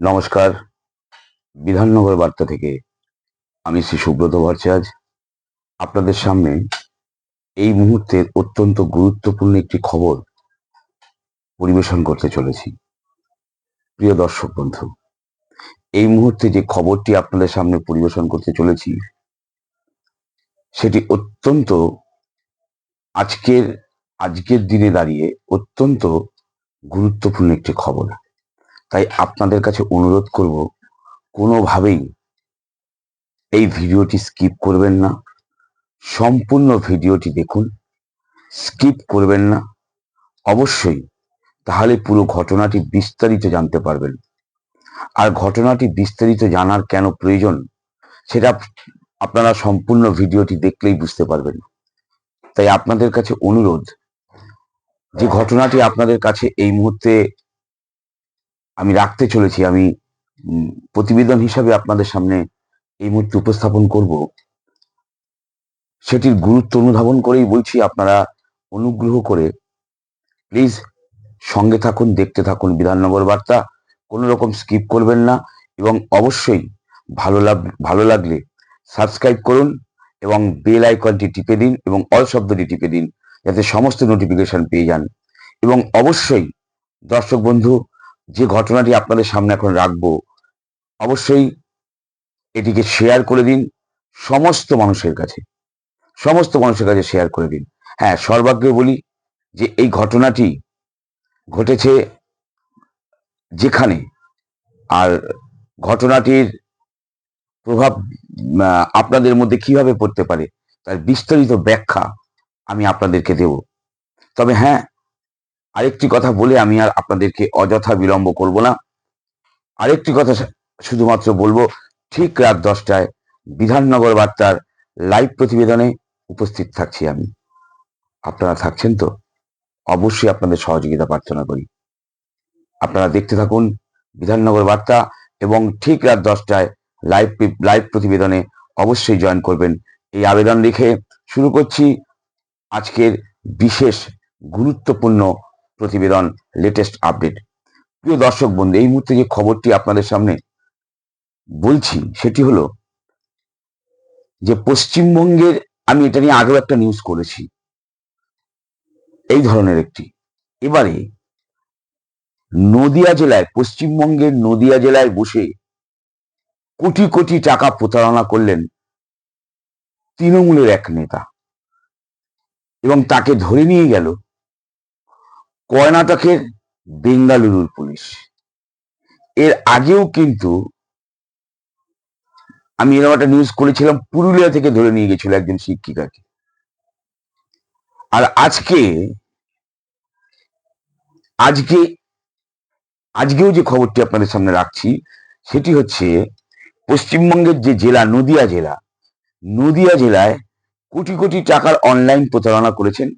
নমস্কার। বিধাননগর বার্তা থেকে আমি শ্রী সুব্রত ভট্টাচার্য। আপনাদের সামনে এই মুহূর্তের অত্যন্ত গুরুত্বপূর্ণ একটি খবর পরিবেশন করতে চলেছি। প্রিয় দর্শক বন্ধু, এই মুহূর্তে যে খবরটি আপনাদের সামনে পরিবেশন করতে চলেছি, সেটি অত্যন্ত আজকের আজকের দিনে দাঁড়িয়ে অত্যন্ত গুরুত্বপূর্ণ একটি খবর। তাই আপনাদের কাছে অনুরোধ করব, কোনোভাবেই এই ভিডিওটি স্কিপ করবেন না। সম্পূর্ণ ভিডিওটি দেখুন, স্কিপ করবেন না। অবশ্যই তাহলে পুরো ঘটনাটি বিস্তারিত জানতে পারবেন। আর ঘটনাটি বিস্তারিত জানার কেন প্রয়োজন, সেটা আপনারা সম্পূর্ণ ভিডিওটি দেখলেই বুঝতে পারবেন। তাই আপনাদের কাছে অনুরোধ, যে ঘটনাটি আপনাদের কাছে এই মুহূর্তে আমি রাখতে চলেছি, আমি প্রতিবেদন হিসাবে আপনাদের সামনে এই মুহূর্তে উপস্থাপন করব। সেটির গুরুত্ব অনুধাবন করেই বলছি, আপনারা অনুগ্রহ করে প্লিজ সঙ্গে থাকুন, দেখতে থাকুন বিধাননগর বার্তা, কোনো রকম স্কিপ করবেন না এবং অবশ্যই ভালো লাগ, ভালো লাগলে সাবস্ক্রাইব করুন এবং বেল আইকনটি টিপে দিন এবং অল শব্দটি টিপে দিন, যাতে সমস্ত নোটিফিকেশন পেয়ে যান। এবং অবশ্যই দর্শক বন্ধু যে ঘটনাটি আপনাদের সামনে এখন রাখব, অবশ্যই এটিকে শেয়ার করে দিন সমস্ত মানুষের কাছে। সমস্ত মানুষের কাছে শেয়ার করে দিন। হ্যাঁ সর্বাগ্রে বলি যে এই ঘটনাটি ঘটেছে যেখানে আর ঘটনাটির প্রভাব আপনাদের মধ্যে কীভাবে পড়তে পারে, তার বিস্তারিত ব্যাখ্যা আমি আপনাদেরকে দেব। তবে হ্যাঁ আরেকটি কথা বলে আমি আর আপনাদেরকে অযথা বিলম্ব করব না। আরেকটি কথা শুধুমাত্র বলব, ঠিক রাত দশটায় বিধাননগর বার্তার লাইভ প্রতিবেদনে উপস্থিত থাকছি আমি। আপনারা থাকছেন তো? অবশ্যই আপনাদের সহযোগিতা প্রার্থনা করি। আপনারা দেখতে থাকুন বিধাননগর বার্তা এবং ঠিক রাত দশটায় লাইভ লাইভ প্রতিবেদনে অবশ্যই জয়েন করবেন। এই আবেদন রেখে শুরু করছি আজকের বিশেষ গুরুত্বপূর্ণ প্রতিবেদন লেটেস্ট আপডেট প্রিয় দর্শক বন্ধু, এই মুহূর্তে যে খবরটি আপনাদের সামনে বলছি, সেটি হলো যে পশ্চিমবঙ্গের, আমি এটা নিয়ে আগেও একটা নিউজ করেছি। এই ধরনের একটি। এবারে নদিয়া জেলায়, পশ্চিমবঙ্গের নদিয়া জেলায় বসে কোটি কোটি টাকা প্রতারণা করলেন তৃণমূলের এক নেতা। এবং তাকে ধরে নিয়ে গেল কর্ণাটকের বেঙ্গালুরুর পুলিশ। এর আগেও কিন্তু আমি এরকম একটা নিউজ করেছিলাম, পুরুলিয়া থেকে ধরে নিয়ে গেছিল একজন শিক্ষিকাকে। আর আজকে আজকে, আজকেও যে খবরটি আপনাদের সামনে রাখছি, সেটি হচ্ছে পশ্চিমবঙ্গের যে জেলা, নদিয়া জেলা, নদিয়া জেলায় কোটি কোটি টাকার অনলাইন প্রতারণা করেছেন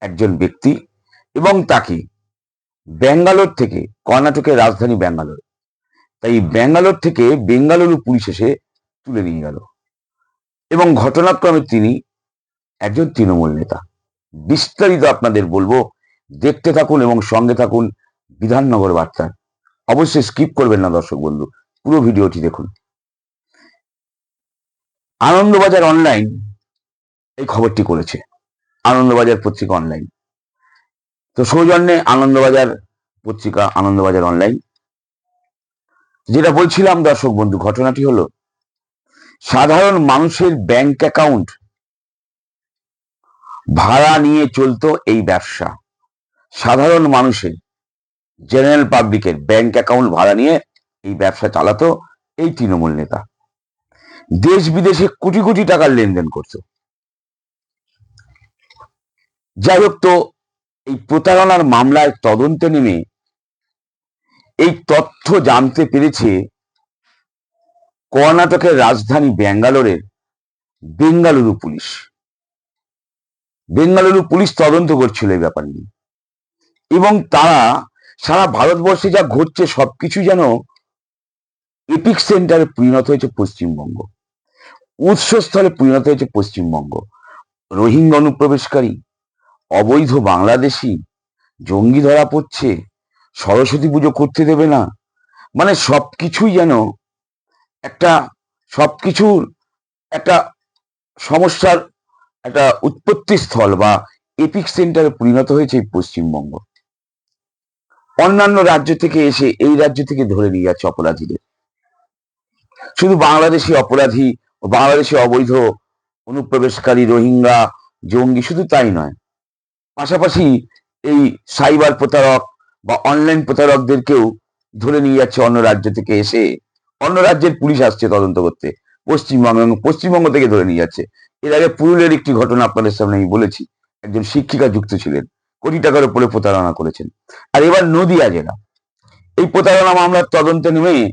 একজন ব্যক্তি। এবং তাকে ব্যাঙ্গালোর থেকে, কর্ণাটকের রাজধানী ব্যাঙ্গালোর। তাই ব্যাঙ্গালোর থেকে বেঙ্গালুরু পুলিশ এসে তুলে নিয়ে গেল। এবং ঘটনাক্রমে তিনি একজন তৃণমূল নেতা। বিস্তারিত আপনাদের বলব, দেখতে থাকুন এবং সঙ্গে থাকুন বিধাননগর বার্তা। অবশ্যই স্কিপ করবেন না দর্শক বন্ধু, পুরো ভিডিওটি দেখুন। আনন্দবাজার অনলাইন এই খবরটি করেছে। আনন্দবাজার পত্রিকা অনলাইন তো সৌজন্যে আনন্দবাজার পত্রিকা আনন্দবাজার অনলাইন যেটা বলছিলাম দর্শক বন্ধু, ঘটনাটি হলো, সাধারণ মানুষের ব্যাংক অ্যাকাউন্ট ভাড়া নিয়ে চলতো এই ব্যবসা। সাধারণ মানুষের জেনারেল পাবলিকের ব্যাংক অ্যাকাউন্ট ভাড়া নিয়ে এই ব্যবসা চালাতো এই তৃণমূল নেতা। দেশ বিদেশে কোটি কোটি টাকার লেনদেন করতো। যাই হোক তো এই প্রতারণার মামলায় তদন্ত নেমে এই তথ্য জানতে পেরেছে কর্ণাটকের রাজধানী ব্যাঙ্গালোরের বেঙ্গালুরু পুলিশ। বেঙ্গালুরু পুলিশ তদন্ত করছিল এই ব্যাপার নিয়ে। এবং তারা সারা ভারতবর্ষে যা ঘটছে সবকিছু যেন এপিক সেন্টারে পরিণত হয়েছে পশ্চিমবঙ্গ। উৎসস্থলে পরিণত হয়েছে পশ্চিমবঙ্গ। রোহিঙ্গা অনুপ্রবেশকারী অবৈধ বাংলাদেশি জঙ্গি ধরা পড়ছে, সরস্বতী পুজো করতে দেবে না। মানে সবকিছুই যেন একটা সবকিছুর একটা সমস্যার একটা উৎপত্তি স্থল বা এপিক সেন্টারে পরিণত হয়েছে পশ্চিমবঙ্গ। অন্যান্য রাজ্য থেকে এসে এই রাজ্য থেকে ধরে নিয়ে যাচ্ছে অপরাধীদের। শুধু বাংলাদেশি অপরাধী, বাংলাদেশি অবৈধ, অনুপ্রবেশকারী, রোহিঙ্গা, জঙ্গি শুধু তাই নয় পাশাপাশি এই সাইবার প্রতারক বা অনলাইন প্রতারকদেরকেও ধরে নিয়ে যাচ্ছে অন্য রাজ্য থেকে এসে অন্য রাজ্যের পুলিশ আসছে তদন্ত করতে। পশ্চিমবঙ্গ এবং পশ্চিমবঙ্গ থেকে ধরে নিয়ে যাচ্ছে। এর আগে পুরুলিয়ার একটি ঘটনা আপনাদের সামনে আমি বলেছি। একজন শিক্ষিকা যুক্ত ছিলেন। কোটি টাকার উপরে প্রতারণা করেছেন। আর এবার নদিয়া জেলা। এই প্রতারণা মামলার তদন্তে নেমে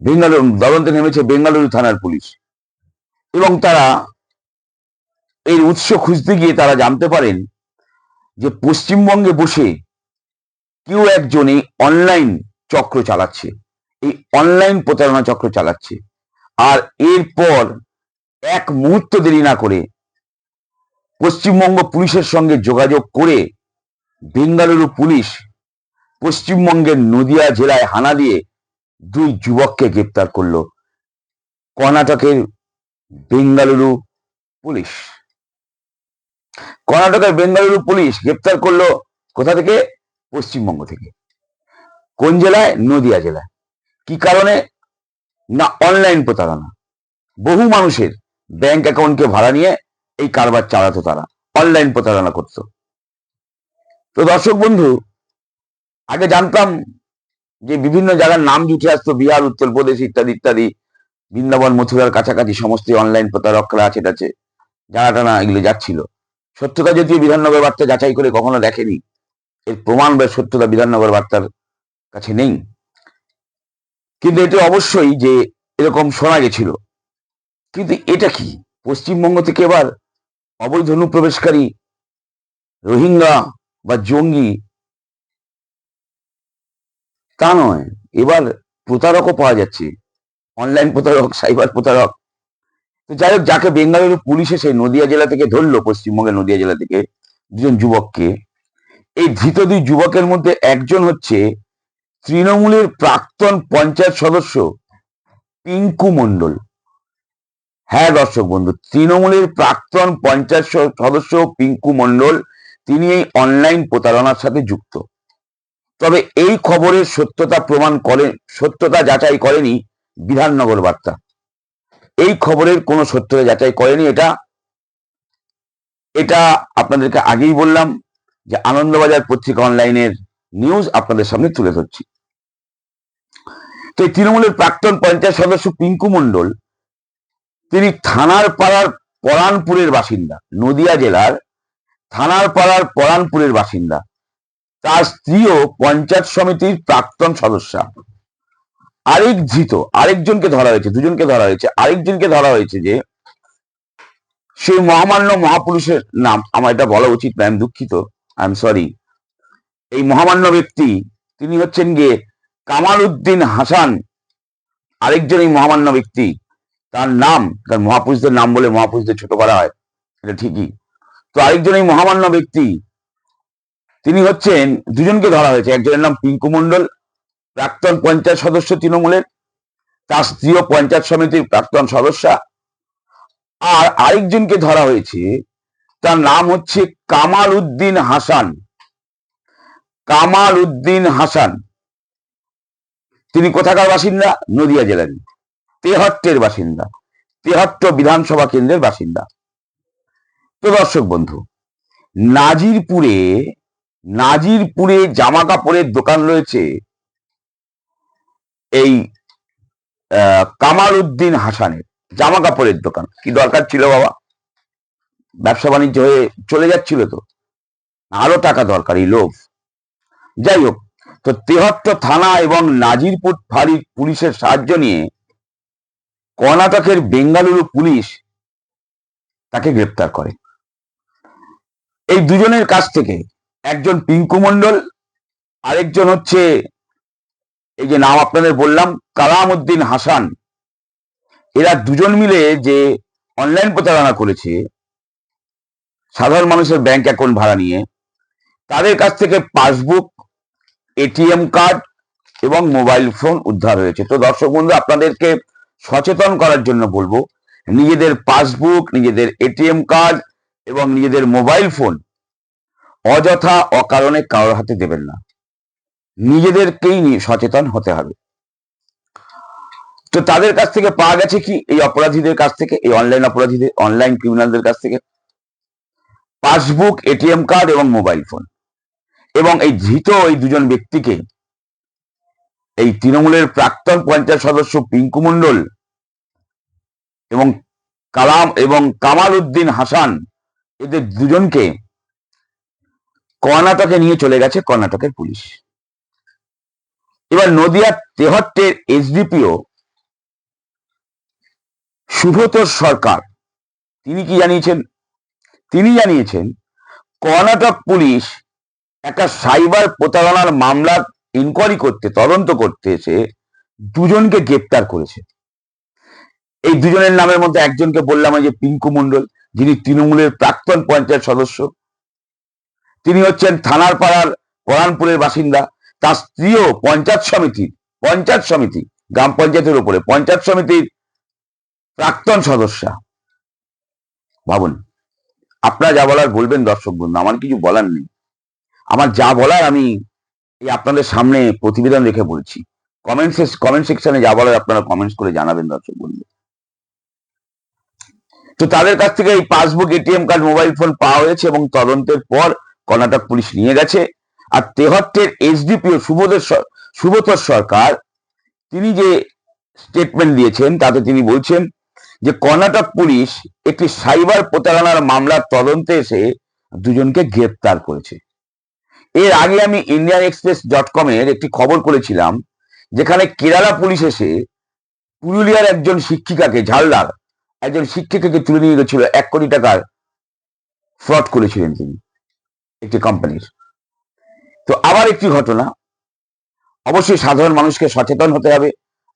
বেঙ্গালুরু, তদন্তে নেমেছে বেঙ্গালুরু থানার পুলিশ। এবং তারা এর উৎস খুঁজতে গিয়ে তারা জানতে পারেন যে পশ্চিমবঙ্গে বসে কেউ একজন অনলাইন চক্র চালাচ্ছে। এই অনলাইন প্রতারণা চক্র চালাচ্ছে। আর এরপর এক মুহূর্ত দেরি না করে পশ্চিমবঙ্গ পুলিশের সঙ্গে যোগাযোগ করে বেঙ্গালুরু পুলিশ পশ্চিমবঙ্গের নদিয়া জেলায় হানা দিয়ে দুই যুবককে গ্রেপ্তার করল। কর্ণাটকের বেঙ্গালুরু পুলিশ। কর্ণাটকের বেঙ্গালুরু পুলিশ গ্রেপ্তার করল কোথা থেকে? পশ্চিমবঙ্গ থেকে। কোন জেলায়? নদিয়া জেলায়। কি কারণে? না, অনলাইন প্রতারণা। বহু মানুষের ব্যাংক অ্যাকাউন্টকে ভাড়া নিয়ে এই কারবার চালাতো তারা। অনলাইন প্রতারণা করত। তো দর্শক বন্ধু, আগে জানতাম যে বিভিন্ন জায়গার নাম জুটে আসতো, বিহার, উত্তরপ্রদেশ ইত্যাদি ইত্যাদি, বৃন্দাবন, মথুরার কাছাকাছি সমস্ত অনলাইন প্রতারকরা আছে টাছে জানা টানা এগুলো যাচ্ছিল। সত্যতা যদিও বিধাননগর বার্তা যাচাই করে কখনো দেখেনি। এর প্রমাণ বা সত্যতা বিধাননগর বার্তার কাছে নেই। কিন্তু এটা অবশ্যই যে এরকম শোনা গেছিল। কিন্তু এটা কি? পশ্চিমবঙ্গ থেকে এবার অবৈধ অনুপ্রবেশকারী, রোহিঙ্গা বা জঙ্গি? তা নয়। এবার প্রতারকও পাওয়া যাচ্ছে। অনলাইন প্রতারক, সাইবার প্রতারক যাই হোক, যাকে বেঙ্গালুরু পুলিশ এসে নদিয়া জেলা থেকে ধরলো, পশ্চিমবঙ্গের নদিয়া জেলা থেকে, দুজন যুবককে, এই ধৃত দুই যুবকের মধ্যে একজন হচ্ছে তৃণমূলের প্রাক্তন পঞ্চায়েত সদস্য পিঙ্কু মণ্ডল। হ্যাঁ দর্শক বন্ধু, তৃণমূলের প্রাক্তন পঞ্চায়েত সদস্য পিঙ্কু মণ্ডল, তিনি এই অনলাইন প্রতারণার সাথে যুক্ত। তবে এই খবরের সত্যতা প্রমাণ করে সত্যতা যাচাই করেনি বিধাননগর বার্তা। এই খবরের কোনো সত্যতা যাচাই করেনি এটা। এটা আপনাদেরকে আগেই বললাম যে আনন্দবাজার পত্রিকা অনলাইনের নিউজ আপনাদের সামনে তুলে ধরছি। তো এই তৃণমূলের প্রাক্তন পঞ্চায়েত সদস্য পিঙ্কু মণ্ডল, তিনি থানার পাড়ার পরানপুরের বাসিন্দা, নদিয়া জেলার থানার পাড়ার পরানপুরের বাসিন্দা। তার স্ত্রীও পঞ্চায়েত সমিতির প্রাক্তন সদস্যা। আরেক ধৃত আরেকজনকে ধরা হয়েছে, দুজনকে ধরা হয়েছে। আরেকজনকে ধরা হয়েছে যে সেই মহামান্য মহাপুরুষের নাম, আমার এটা বলা উচিত না আমি দুঃখিত আই এম সরি এই মহামান্য ব্যক্তি, তিনি হচ্ছেন গিয়ে কামাল উদ্দিন হাসান। আরেকজন এই মহামান্য ব্যক্তি, তার নাম, তার মহাপুরুষদের নাম বলে মহাপুরুষদের ছোট করা হয়, এটা ঠিকই। তো আরেকজন এই মহামান্য ব্যক্তি, তিনি হচ্ছেন, দুজনকে ধরা হয়েছে, একজনের নাম পিঙ্কু মণ্ডল প্রাক্তন পঞ্চায়েত সদস্য তৃণমূলের তার স্ত্রীও পঞ্চায়েত সমিতির প্রাক্তন সদস্যা। আর আরেকজনকে ধরা হয়েছে, তার নাম হচ্ছে কামাল উদ্দিন হাসান। কামাল উদ্দিন হাসান। তিনি কোথাকার বাসিন্দা? নদিয়া জেলার। তেহট্টের বাসিন্দা। তেহট্ট বিধানসভা কেন্দ্রের বাসিন্দা। তো দর্শক বন্ধু, নাজিরপুরে নাজিরপুরে জামা কাপড়ের দোকান রয়েছে। এই কামাল উদ্দিন হাসানের জামা কাপড়ের দোকান। কি দরকার ছিল বাবা? ব্যবসা বাণিজ্য হয়ে চলে যাচ্ছিল তো। আরও টাকা দরকার, এই লোভ। যাই হোক, তো তেহট্ট থানা এবং নাজিরপুর ফাঁড়ির পুলিশের সাহায্য নিয়ে কর্ণাটকের বেঙ্গালুরু পুলিশ তাকে গ্রেপ্তার করে। এই দুজনের কাছ থেকে একজন পিঙ্কু মণ্ডল, আরেকজন হচ্ছে এই যে নাম আপনাদের বললাম কালাম উদ্দিন হাসান। এরা দুজন মিলে যে অনলাইন প্রতারণা করেছে, সাধারণ মানুষের ব্যাংক অ্যাকাউন্ট ভাড়া নিয়ে, তাদের কাছ থেকে পাসবুক এটিএম কার্ড এবং মোবাইল ফোন উদ্ধার হয়েছে। তো দর্শক বন্ধু, আপনাদেরকে সচেতন করার জন্য বলব, নিজেদের পাসবুক নিজেদের এটিএম কার্ড এবং নিজেদের মোবাইল ফোন অযথা অকারণে কারোর হাতে দেবেন না। নিজেদেরকেই সচেতন হতে হবে। তো তাদের কাছ থেকে পাওয়া গেছে কি? এই অপরাধীদের কাছ থেকে, এই অনলাইন অপরাধীদের অনলাইন ক্রিমিনালদের কাছ থেকে পাসবুক, এটিএম কার্ড এবং মোবাইল ফোন। এবং এই ধৃত এই দুজন ব্যক্তিকে, এই তৃণমূলের প্রাক্তন পঞ্চায়েত সদস্য পিঙ্কু মণ্ডল এবং কালাম এবং কামাল উদ্দিন হাসান, এদের দুজনকে কর্ণাটকে নিয়ে চলে গেছে কর্ণাটকের পুলিশ। এবার নদিয়ার তেহট্টের এসডিপিও শুভতোষ সরকার, তিনি কি জানিয়েছেন? তিনি জানিয়েছেন, কর্ণাটক পুলিশ একটা সাইবার প্রতারণার মামলার ইনকোয়ারি করতে, তদন্ত করতে এসে দুজনকে গ্রেপ্তার করেছে। এই দুজনের নামের মধ্যে একজনকে বললাম যে পিঙ্কু মন্ডল যিনি তৃণমূলের প্রাক্তন পঞ্চায়েত সদস্য। তিনি হচ্ছেন থানার পাড়ার পরানপুরের বাসিন্দা তার স্ত্রীও পঞ্চায়েত সমিতি পঞ্চায়েত সমিতি, গ্রাম পঞ্চায়েতের উপরে, পঞ্চায়েত সমিতির প্রাক্তন সদস্যা। ভাবুন, আপনারা যা বলার বলবেন দর্শক বন্ধু, আমার কিছু বলার নেই। আমার যা বলার আমি এই আপনাদের সামনে প্রতিবেদন রেখে বলছি। কমেন্ট কমেন্ট সেকশনে যা বলার আপনারা কমেন্টস করে জানাবেন দর্শক বন্ধু। তো তাদের কাছ থেকে এই passbook, ATM card, mobile phone পাওয়া হয়েছে এবং তদন্তের পর কর্ণাটক পুলিশ নিয়ে গেছে। আর তেহট্টের এসডিপিও সুবোধের স- সরকার, তিনি যে স্টেটমেন্ট দিয়েছেন, তাতে তিনি বলছেন যে কর্ণাটক পুলিশ একটি সাইবার প্রতারণার মামলার তদন্তে এসে দুজনকে গ্রেপ্তার করেছে। এর আগে আমি ইন্ডিয়ান এক্সপ্রেস ডট কমের একটি খবর করেছিলাম যেখানে কেরালা পুলিশ এসে পুরুলিয়ার একজন শিক্ষিকাকে, ঝালদার একজন শিক্ষিকাকে তুলে নিয়ে গেছিল, এক কোটি টাকার ফ্রড করেছিলেন তিনি, একটি কোম্পানির তো আবার একটি ঘটনা। অবশ্যই সাধারণ মানুষকে সচেতন হতে হবে,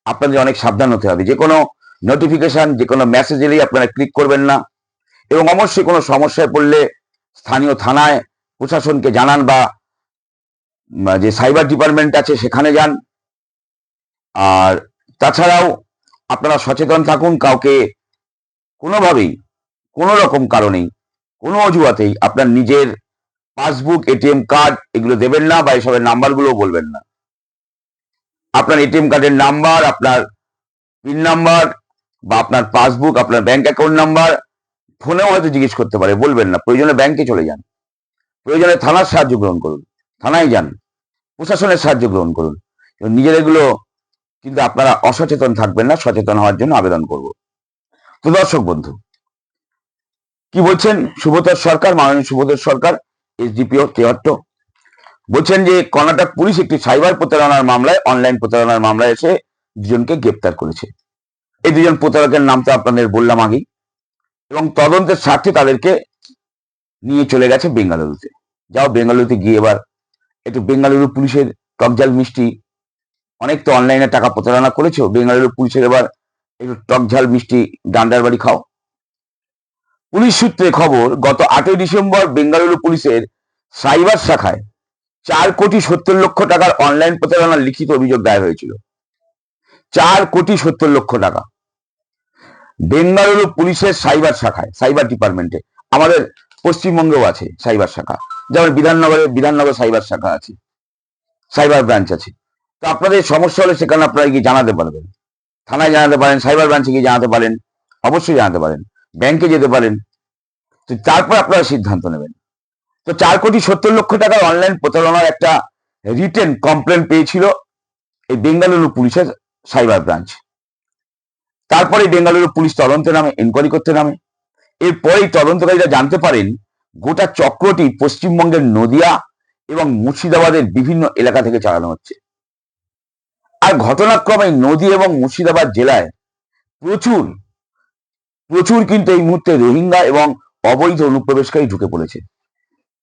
আপনাদের অনেক সাবধান হতে হবে। যে কোনো নোটিফিকেশন যে কোনো মেসেজ এলেই আপনারা ক্লিক করবেন না। এবং অবশ্যই কোনো সমস্যায় পড়লে স্থানীয় থানায় প্রশাসনকে জানান বা যে সাইবার ডিপার্টমেন্ট আছে সেখানে যান। আর তাছাড়াও আপনারা সচেতন থাকুন, কাউকে কোনোভাবেই, কোনো রকম কারণেই, কোনো অজুহাতেই আপনার নিজের পাসবুক, এটিএম কার্ড, এগুলো দেবেন না বা এসবের নাম্বারগুলো বলবেন না। আপনার এটিএম কার্ডের নাম্বার, আপনার পিন নাম্বার বা আপনার পাসবুক, আপনার ব্যাংক অ্যাকাউন্ট নাম্বার, ফোনেও হয়তো জিজ্ঞেস করতে পারে, বলবেন না। প্রয়োজনে ব্যাংকে চলে যান। প্রয়োজনে থানার সাহায্য গ্রহণ করুন। থানায় যান। প্রশাসনের সাহায্য গ্রহণ করুন। নিজের এগুলো কিন্তু আপনারা অসচেতন থাকবেন না, সচেতন হওয়ার জন্য আবেদন করব। তো দর্শক বন্ধু, কি বলছেন? সুব্রতর সরকার, মাননীয় সুব্রতর সরকার এসডিপিও তেহট্ট বলছেন যে কর্ণাটক পুলিশ একটি সাইবার প্রতারণার মামলায়, অনলাইন প্রতারণার মামলায় এসে দুজনকে গ্রেপ্তার করেছে। এই দুজন প্রতারকের নাম তো আপনাদের বললাম আগেই। এবং তদন্তের স্বার্থে তাদেরকে নিয়ে চলে গেছে বেঙ্গালুরুতে। যাও বেঙ্গালুরুতে গিয়ে এবার একটু বেঙ্গালুরু পুলিশের টকঝাল মিষ্টি, অনেক তো অনলাইনে টাকা প্রতারণা করেছ, বেঙ্গালুরু পুলিশের এবার একটু টকঝাল মিষ্টি ডান্ডার বাড়ি খাও। পুলিশ সূত্রে খবর, গত আটই ডিসেম্বর বেঙ্গালুরু পুলিশের সাইবার শাখায় চার কোটি সত্তর লক্ষ টাকার অনলাইন প্রতারণার লিখিত অভিযোগ দায়ের হয়েছিল। চার কোটি সত্তর লক্ষ টাকা। বেঙ্গালুরু পুলিশের সাইবার শাখায়, সাইবার ডিপার্টমেন্টে, আমাদের পশ্চিমবঙ্গেও আছে সাইবার শাখা। যেমন বিধাননগরে, বিধাননগর সাইবার শাখা আছে, সাইবার ব্রাঞ্চ আছে। তো আপনাদের সমস্যা হলে সেখানে আপনারা গিয়ে জানাতে পারবেন। থানায় জানাতে পারেন, সাইবার ব্রাঞ্চে গিয়ে জানাতে পারেন, অবশ্যই জানাতে পারেন। ব্যাংকে যেতে পারেন। তো তারপর আপনারা সিদ্ধান্ত নেবেন। তো চার কোটি সত্তর লক্ষ টাকার অনলাইন প্রতারণার একটা রিটেন কমপ্লেন পেয়েছিল এই বেঙ্গালুরু পুলিশের সাইবার ব্রাঞ্চ তারপরে বেঙ্গালুরু পুলিশ তদন্তে নামে এনকোয়ারি করতে নামে। এরপরেই তদন্তকারীরা জানতে পারেন, গোটা চক্রটি পশ্চিমবঙ্গের নদিয়া এবং মুর্শিদাবাদের বিভিন্ন এলাকা থেকে চালানো হচ্ছে। আর ঘটনাক্রমে নদী এবং মুর্শিদাবাদ জেলায় প্রচুর প্রচুর কিন্তু এই মুহূর্তে রোহিঙ্গা এবং অবৈধ অনুপ্রবেশকারী ঢুকে পড়েছে।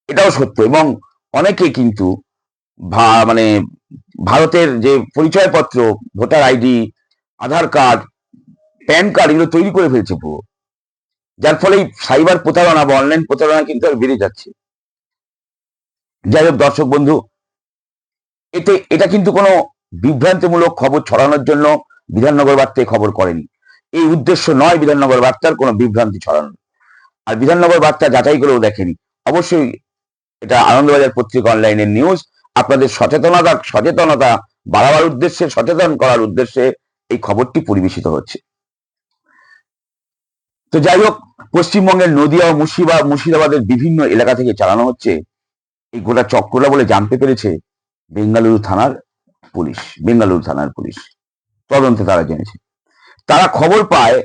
এটাও সত্য এবং অনেকে কিন্তু মানে ভারতের যে পরিচয়পত্র, voter ID, Aadhaar card, PAN card এগুলো তৈরি করে ফেলছে পুরো। যার ফলে সাইবার প্রতারণা বা অনলাইন প্রতারণা কিন্তু আর বেড়ে যাচ্ছে। যাই হোক দর্শক বন্ধু, এতে, এটা কিন্তু কোনো বিভ্রান্তিমূলক খবর ছড়ানোর জন্য বিধাননগর বার্তায় খবর করেনি। এই উদ্দেশ্য নয় বিধাননগর বার্তার কোনো বিভ্রান্তি ছড়ানো আর বিধাননগর বার্তা যাচাই করেও দেখেনি। অবশ্যই এটা আনন্দবাজার পত্রিকা অনলাইনের নিউজ। আপনাদের সচেতনতা সচেতনতা বাড়াবার উদ্দেশ্যে, সচেতন করার উদ্দেশ্যে এই খবরটি পরিবেশিত হচ্ছে। তো যাই হোক, পশ্চিমবঙ্গের নদিয়া ও মুর্শিবা মুর্শিদাবাদের বিভিন্ন এলাকা থেকে চালানো হচ্ছে এই গোটা চক্রটা বলে জানতে পেরেছে বেঙ্গালুরু থানার পুলিশ, বেঙ্গালুরু থানার পুলিশ। তদন্তে তারা জেনেছে। তারা খবর পায়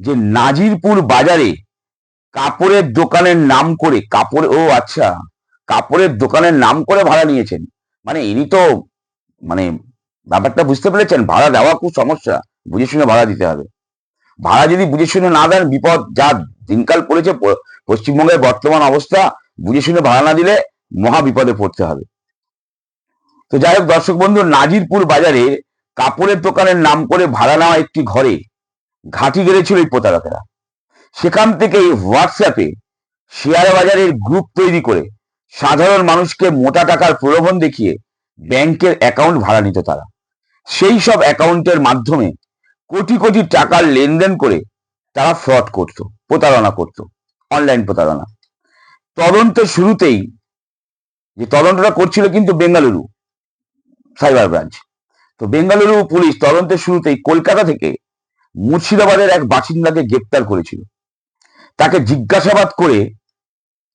যে নাজিরপুর বাজারে কাপড়ের দোকানের নাম করে, কাপড়, ও আচ্ছা কাপড়ের দোকানের নাম করে ভাড়া নিয়েছেন। মানে ইনি তো মানে ব্যাপারটা বুঝতে পেরেছেন, ভাড়া দেওয়া খুব সমস্যা বুঝে শুনে ভাড়া দিতে হবে। ভাড়া যদি বুঝে শুনে না দেন, বিপদ, যা দিনকাল পড়েছে পশ্চিমবঙ্গের বর্তমান অবস্থা বুঝে শুনে ভাড়া না দিলে মহা বিপদে পড়তে হবে। তো যাই হোক দর্শক বন্ধু, নাজিরপুর বাজারে কাপড়ের দোকানের নাম করে ভাড়া নেওয়া একটি ঘরে ঘাঁটি গেড়েছিল এই প্রতারকেরা। সেখান থেকে হোয়াটসঅ্যাপে শেয়ার বাজারের গ্রুপ তৈরি করে সাধারণ মানুষকে মোটা টাকার প্রলোভন দেখিয়ে ব্যাংকের অ্যাকাউন্ট ভাড়া নিত তারা। সেই সব অ্যাকাউন্টের মাধ্যমে কোটি কোটি টাকার লেনদেন করে তারা ফ্রড করত, প্রতারণা করত অনলাইন প্রতারণা। তদন্ত শুরুতেই যে তদন্তটা করছিল কিন্তু বেঙ্গালুরু সাইবার ব্রাঞ্চ তো বেঙ্গালুরু পুলিশ তদন্তের শুরুতেই কলকাতা থেকে মুর্শিদাবাদের এক বাসিন্দাকে গ্রেপ্তার করেছিল। তাকে জিজ্ঞাসাবাদ করে,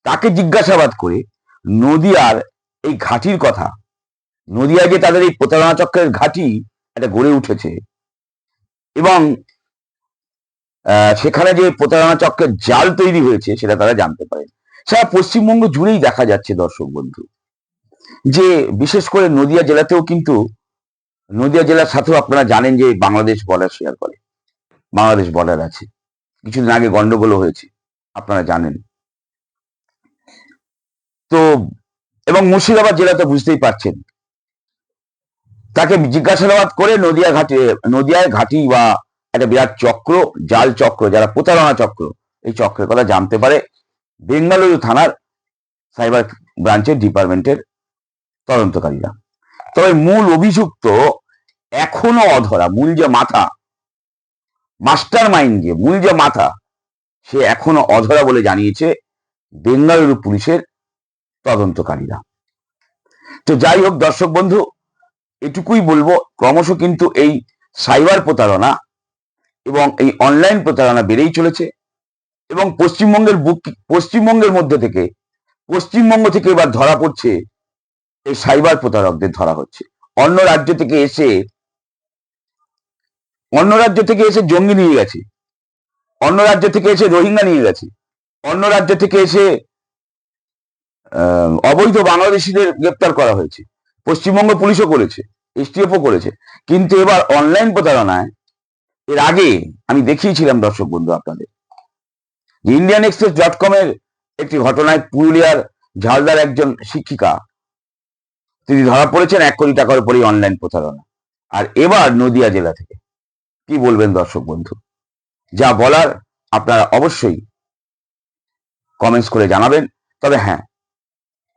তাকে জিজ্ঞাসাবাদ করে নদিয়ার এই ঘাটির কথা, নদিয়ায় যে তাদের এই প্রতারণা চক্রের ঘাটি এটা গড়ে উঠেছে এবং সেখানে যে প্রতারণা চক্রের জাল তৈরি হয়েছে সেটা তারা জানতে পারে। সারা পশ্চিমবঙ্গ জুড়েই দেখা যাচ্ছে দর্শক বন্ধু, যে বিশেষ করে নদিয়া জেলাতেও কিন্তু নদিয়া জেলার সাথেও আপনারা জানেন যে বাংলাদেশ বর্ডার শেয়ার করে। বাংলাদেশ বর্ডার আছে। কিছুদিন আগে গন্ডগোলও হয়েছে, আপনারা জানেন। তো, এবং মুর্শিদাবাদ জেলা তো বুঝতেই পারছেন। তাকে জিজ্ঞাসাবাদ করে নদিয়া ঘাটে, নদিয়ায় ঘাটি বা একটা বিরাট চক্র, জাল চক্র, যারা প্রতারণা চক্র, এই চক্রের কথা জানতে পারে। বেঙ্গালুরু থানার সাইবার ব্রাঞ্চের ডিপার্টমেন্টের তদন্তকারীরা। তবে মূল অভিযুক্ত এখনও অধরা, মূল যে মাথা মাস্টার মাইন্ড যে, মূল যে মাথা, সে এখনও অধরা বলে জানিয়েছে বেঙ্গালুরু পুলিশের তদন্তকারীরা। তো যাই হোক দর্শক বন্ধু, এটুকুই বলব, ক্রমশ কিন্তু এই সাইবার প্রতারণা এবং এই অনলাইন প্রতারণা বেড়েই চলেছে এবং পশ্চিমবঙ্গের বুক, পশ্চিমবঙ্গের মধ্যে থেকে, পশ্চিমবঙ্গ থেকে এবার ধরা পড়ছে, এই সাইবার প্রতারকদের ধরা হচ্ছে। অন্য রাজ্য থেকে এসে অন্য রাজ্য থেকে এসে জঙ্গি নিয়ে গেছে। অন্য রাজ্য থেকে এসে রোহিঙ্গা নিয়ে গেছে। অন্য রাজ্য থেকে এসে অবৈধ বাংলাদেশিদের গ্রেপ্তার করা হয়েছে। পশ্চিমবঙ্গ পুলিশও করেছে, এসটিএফও করেছে। কিন্তু এবার অনলাইন প্রতারণায়, এর আগে আমি দেখিয়েছিলাম দর্শক বন্ধু আপনাদের, যে ইন্ডিয়ান এক্সপ্রেস ডট কমের একটি ঘটনায় পুরুলিয়ার ঝালদার একজন শিক্ষিকা, তিনি ধরা পড়েছেন এক কোটি টাকার উপরেই অনলাইন প্রতারণা। আর এবার নদিয়া জেলা থেকে কি বলবেন দর্শক বন্ধু? যা বলার আপনারা অবশ্যই কমেন্টস করে জানাবেন। তবে হ্যাঁ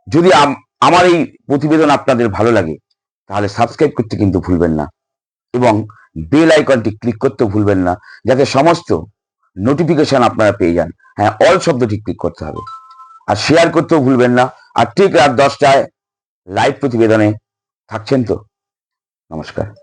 যদি আম- আমার এই প্রতিবেদন আপনাদের ভালো লাগে, তাহলে সাবস্ক্রাইব করতে কিন্তু ভুলবেন না এবং বেল আইকনটি ক্লিক করতে ভুলবেন না, যাতে সমস্ত নোটিফিকেশন আপনারা পেয়ে যান। হ্যাঁ অল শব্দটি ক্লিক করতে হবে। আর শেয়ার করতেও ভুলবেন না। আর ঠিক রাত দশটায় লাইভ প্রতিবেদনে থাকছেন তো? নমস্কার।